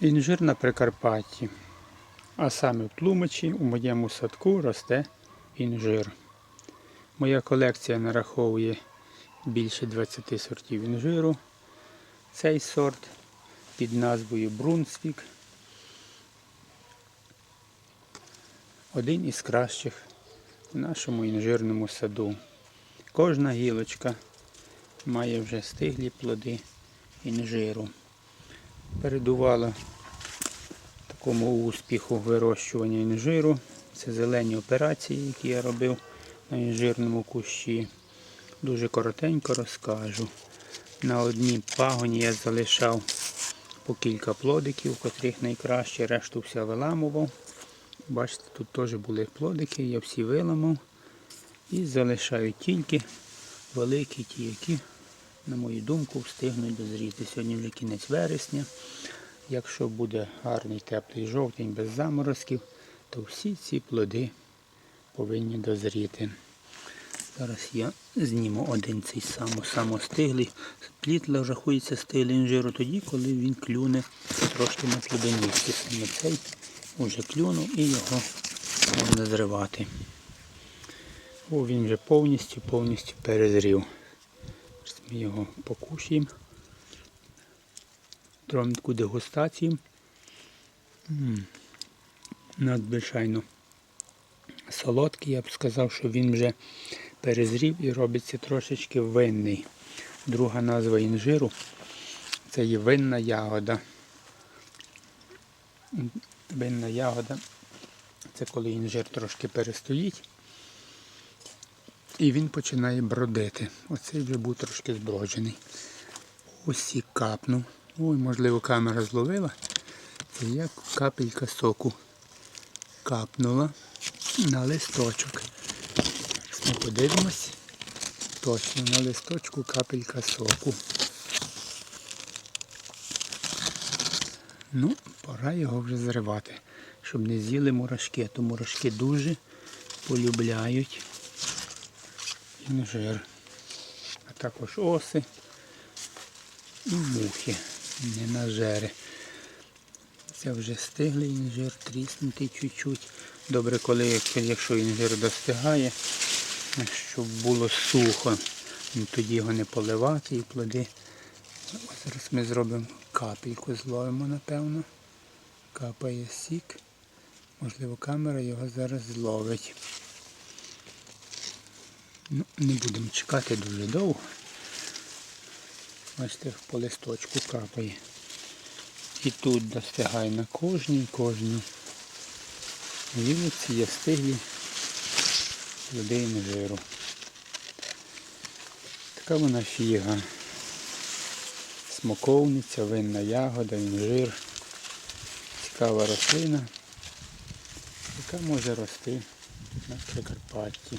Інжир на Прикарпатті. А саме в Тлумачі у моєму садку росте інжир. Моя колекція нараховує більше 20 сортів інжиру. Цей сорт під назвою Брунсвік. Один із кращих в нашому інжирному саду. Кожна гілочка має вже стиглі плоди інжиру. Передувала такому успіху вирощування інжиру. Це зелені операції, які я робив на інжирному кущі. Дуже коротенько розкажу. На одній пагоні я залишав по кілька плодиків, котрих найкраще, решту все виламував. Бачите, тут теж були плодики, я всі виламав. І залишаю тільки великі ті, які, на мою думку, встигнуть дозріти. Сьогодні вже кінець вересня. Якщо буде гарний теплий жовтень без заморозків, то всі ці плоди повинні дозріти. Зараз я зніму один цей само, самостиглий. Плід рахується стиглий інжиру тоді, коли він клюне трошки на плодоністі. Саме цей вже клюнув і його можна зривати. О, він вже повністю повністю перезрів. Ми його покушаємо. Зробимо таку дегустацію. Надзвичайно солодкий, я б сказав, що він вже перезрів і робиться трошечки винний. Друга назва інжиру це є винна ягода. Винна ягода це коли інжир трошки перестоїть і він починає бродити. Оцей вже був трошки зброджений. Ось і капнув. Ой, можливо, камера зловила. Це як капелька соку капнула на листочок. Ми подивимось. Точно на листочку капелька соку. Ну, пора його вже зривати, щоб не з'їли мурашки. То мурашки дуже полюбляють інжир. А також оси і мухи, ненажери. Це вже стиглий інжир, тріснутий чуть-чуть. Добре, коли якщо- якщо інжир достигає, щоб було сухо, ну, тоді його не поливати і плоди. Зараз ми зробимо капельку, зловимо, напевно. Капає сік. Можливо, камера його зараз зловить. Ну, не будемо чекати дуже довго. Бачите, по листочку капає. І тут достигає на кожній, кожній. Гілиці є стиглі людей інжиру. Така вона фіга. Смоковниця, винна ягода, інжир. Цікава рослина, яка може рости на Прикарпатті.